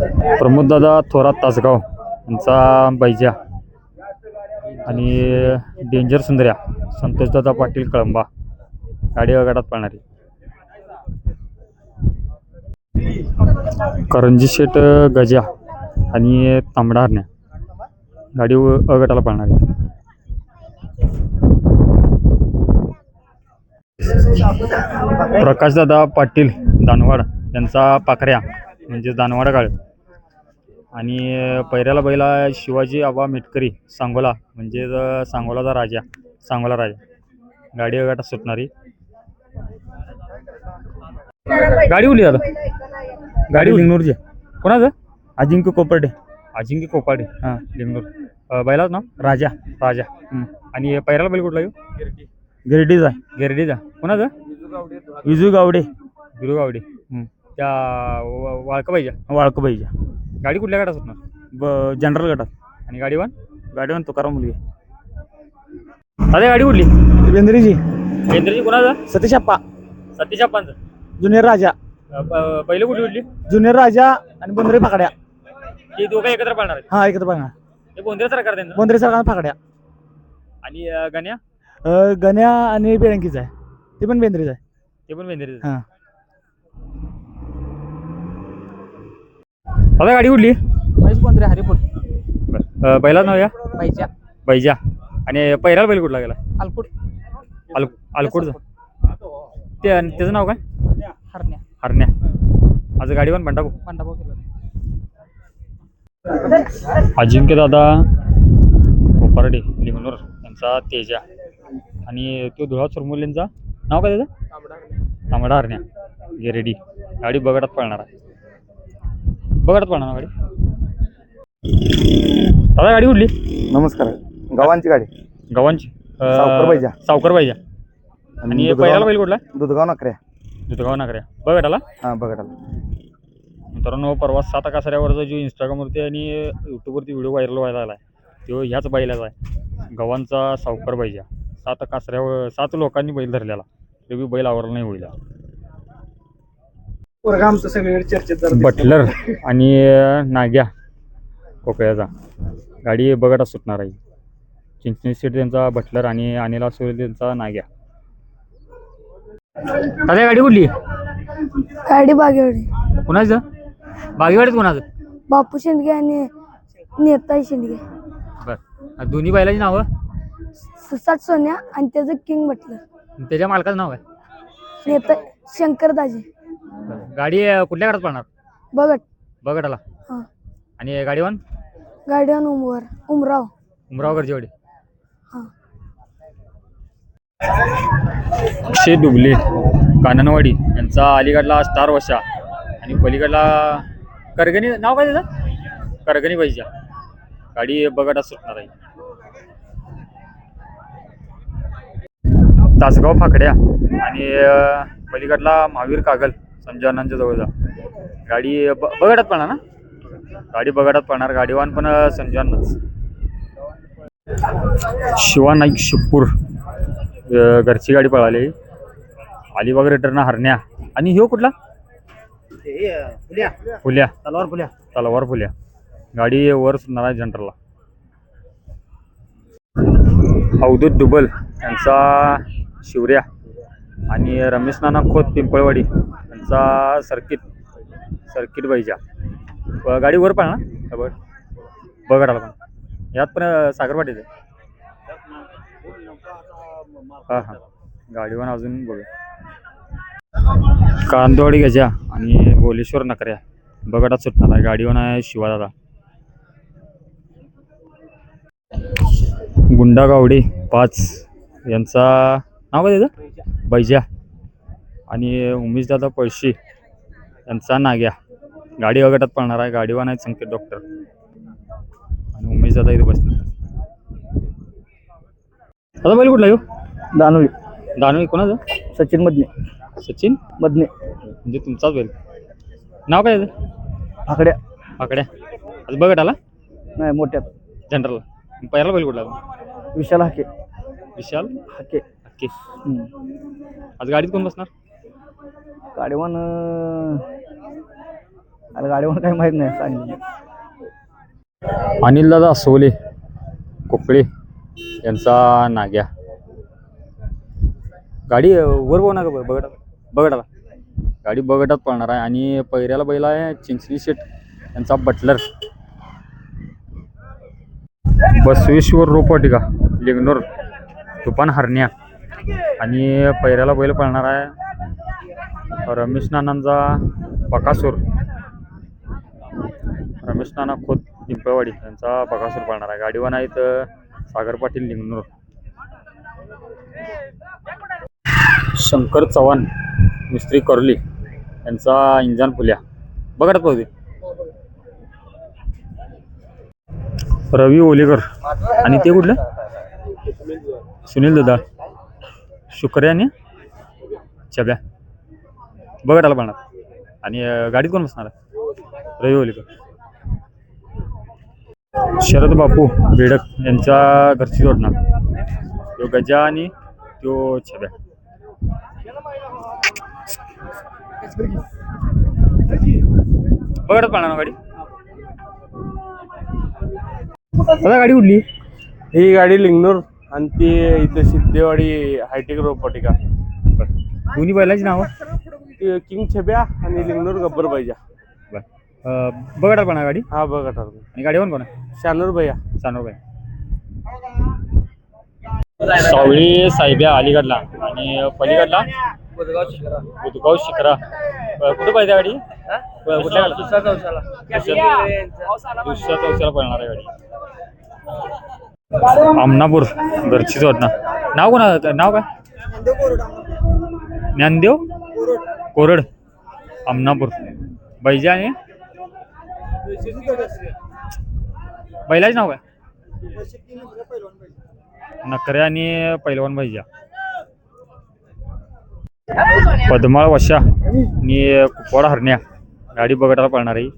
प्रमोददादा थोरात तासगाव यांचा बैजा आणि डेंजर सुंदर्या संतोषदादा पाटील कळंबा गाडी गटात पाळणारी. करंजी शेट गजा आणि तांबडा हरण्या गाडी अ गटाला पाळणारी. प्रकाशदादा पाटील दानवाड यांचा पाखऱ्या म्हणजे दानवाडा काळ आणि पैऱ्याला बैला शिवाजी आबा मेटकरी सांगोला. म्हणजे ज- सांगोलाचा राजा सांगोला राजा. गाडी गटात सुटणारी. गाडी उली दादा गाडी लिंगनूरची. कोणाचं? अजिंक्य कोपर्डे. अजिंक्य कोपाडे हां. लिंगनूर. अ, बैलाच नाव? राजा. राजा. आणि पैराला बैल कुठला येऊ? गिरडीज आहे. गिरडीचा. कोणाचं? विजू गावडे. गुरुगावडे हं. त्या वाळका पाहिजे वाळकबाईच्या. गाडी कुठल्या गाडात सुटणार ब जनरल गटात. आणि गाडी वन? गाडीवर तुकाराम मुलगी. अरे गाडी कुठली? बेंद्रीजी. केंद्रची कोणाचा? सतीश अप्पा. सतीश अप्पांचं. जुनियर राजा. अ, प- पहिलं कुठली कुठली? जुनियर राजा आणि बोंद्रे फाकड्या. ती दोघं एकत्र पाळणार आहेत. हा एकत्र बघा ते बोंद्रे सरकार त्यांचं बोंद्रे सरकार फाकड्या. आणि अ, गण्या? अं, गण्या आणि बेळंकीचा आहे. ते पण बेंद्रीच आहे. ते पण बेंद्रे हा. आता गाडी कुठली? महेश हरिपूर. अ, बैलाच नाव या? बाईच्या बैजा आणि पैराला बैल कुठला गेला? अलकुट अल अलकोडचं ते आणि त्याचं नाव काय? हरण्या. हरण्या. आज गाडी वन बंडापू पांडाभाऊ केलं. अजिंक्य दादा कोपारडे लिंगनूर यांचा तेजा. आणि तो धुळा चुरमुलेंचा नाव काय त्याचं? तांबडा हरण्या. गिरेडी गाडी बगडात पळणार आहे. पळणार ना गाडी. दादा गाडी उडली नमस्कार. गावांची गाडी. गव्हांची सावकर बैजा आणि दुधगाव- पहिल्याला बैल कुठला? दुधगाव नकऱ्या. दुधगाव नाकऱ्या. बगडाला हा बघा मित्रांनो परवा सात कासऱ्यावरचा जो इंस्टाग्रामवरती आणि यूट्यूबवरती व्हिडिओ व्हायरल व्हायला आला आहे तो ह्याच बैलाचा आहे. गव्हांचा सावकर बैजा सात कासऱ्यावर सात लोकांनी बैल धरलेला. ते बी बैल आवरला नाही होईल. आमचं सगळीकडे चर्चेत बटलर आणि नाग्या. कोकळ्याचा गाडी बघा सुटणार आहे. चिंचणी सीट त्यांचा बटलर आणि अनिल सोयल त्यांचा नाग्या. दादा गाडी कुठली? गाडी बागेवाडी कुणाचं? बागेवाडीत कुणाचं? बापू शेंडगे आणि नेता शेंडगे बर. दोन्ही बैलाची नावं? सुसाट सोन्या आणि त्याचं किंग म्हटलं त्याच्या मालकाचं नाव आहे नेता शंकर दाजे. गाडी अं, कुठल्या गाडात पडणार बघट बघटाला हां. आणि गाडी वन गाडीवान उमवर उमराव. उमराव गरजेवाडी हां. अक्षय डुबले काननवाडी यांचा अलीगडला स्टार वशा आणि पलीकडला करगणी नाव काय त्याचं? करगणी पाहिजे गाडी बघटा सुटणार आहे. तासगाव फाकड्या आणि अं, पलीकडला महावीर कागल. संजय अण्णांच्या जवळचा गाडी ब बघटात पडणार ना? गाडी बघटात पडणार गाडीवान पण संजय शिवा नाईक शिवपूर अ, घरची गाडी पळाली. अलिबाग रिटर्न हरण्या. आणि ह्यो कुठला? फुल्या. तलवार फुल्या. तलवार फुल्या. गाडी वर सुटणार आहे जनरलला. अवधूत दुबल यांचा शिवऱ्या आणि रमेश नाना खोत पिंपळवाडी. चा सर्किट सर्किट बैजा. गाडी वर ना. बघ. बघायला पण यात पण अ, सागरवाडीच आहे हां हां. गाडीवर अजून बघूया. कांदवाडी गजा आणि बोलेश्वर नकऱ्या. बगडात सुटणार आहे. गाडीवर आहे शिवादादा गुंडा गावडे पाच. यांचा नाव काय त्याचं? बैजा. आणि उमेशदादा पळशी यांचा नाग्या. गाडी अगटात पळणार आहे. गाडीवान आहे संकेत डॉक्टर आणि उमेशदादा इथे बसले आता बैल कुठला येऊ दानवी. दानवी कोणाचं? सचिन मदने सचिन? मदने म्हणजे तुमचाच बैल. नाव काय त्याचं? फाकड्या पाकड्या आज बघत आला? नाही मोठ्यात. जनरल पहिला बैल कुठला? विशाल हाके. विशाल हाके. हम्म. आज गाडीत कोण बसणार? गाडीवान अरे आता गाडीवर काही माहीत नाही सांगितलं अनिल दादा सोले कोकळे यांचा नाग्या. गाडी वर बघू का बघ बघटाला गाडी बघटात पळणार आहे आणि पहिऱ्याला बैल आहे चिंचणी शेट यांचा बटलर बसवेश्वर रोपवाटिका लिंगनूर तुफान हरण्या. आणि पहिऱ्याला बैल पळणार आहे रमेश नानांचा बकासूर रमेश नाना खोत पिंपळवाडी यांचा बकासूर पाळणार आहे. गाडीवान आहेत सागर पाटील लिंगनूर शंकर चव्हाण मिस्त्री कर्ली यांचा इंजन फुल्या. बघत पाहते रवी ओलेकर. आणि ते कुठलं? सुनील दादा शुक्र्याने चब्या. आला पाळणार आणि अ, गाडीत कोण बसणार आहे? रवी ओलेकर. शरद बापू बेडक यांच्या घरची जोडणार तो गजा आणि तो छब्या. बघत पाहणार ना गाडी? दादा गाडी उडली ही गाडी लिंगनूर आणि ती इथे सिद्धेवाडी हायटेक रोपवाटिका. दोन्ही बैलाची नावं? किंग छब्या आणि लिंगनूर गब्बर पाहिजे बघत पाहणार गाडी? हा बघा आणि गाडीवर कोण आहे? शानूर भैया. सांगणार बाई सावळी साहेब्या अलीगडला आणि पलीकडला बुधगाव शिखरा. अ, कुठं पाहिजे गाडी? अ, कुठल्या गाडीला? दुसऱ्या दुसऱ्या चौथ्याला पळणार आहे गाडी. आमनापूर घरचीच वाटणार नाव कोणा नाव काय? ज्ञानदेव? कोरड अमनापूर. बैजा आणि? बैलाच नाव काय? नखरे आणि पैलवान बैजा. पद्माळ वशा आणि कुपवाड हरण्या. गाडी बघायला पळणार. आहे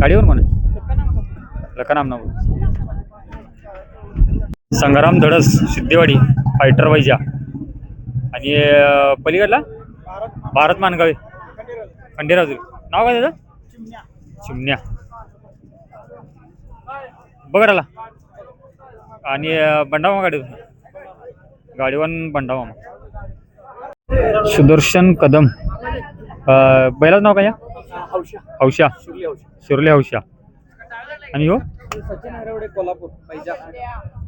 गाडीवर म्हणा लका नाम संग्राम धडस सिद्धेवाडी फायटर बैजा. आणि पलीकडला? भारत मानगावे. खंडेराजू नाव काय त्याचं? चिमण्या. बघायला आणि बंडावा बंडामा गाडी गाडीवान बंडामा सुदर्शन कदम. बैलाच नाव काय या? हौशा. शिरले हौशा. आणि हो? कोल्हापूर.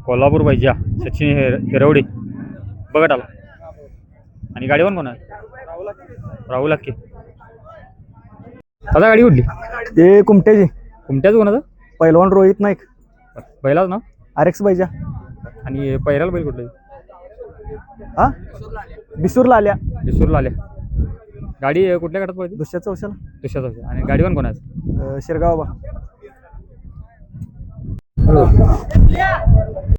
कोल्हापूर पाहिजे सचिन हेर हिरवडे बघा आला आणि गाडीवर कोण आहे राहुल अक्के. आता गाडी उडली ते कुमट्याची. कुमट्याच कोणाचं? पहिलवान रोहित नाईक. बैलाच ना आर एक्स पाहिजे आणि पैराला बैल कुठलं? हा? बिसूरला आल्या दिसूरला आल्या गाडी कुठल्या गटात पळते? दुसऱ्या चौशाला दुसऱ्या आणि गाडीवर कोणाचं? अं, शिरगाव बा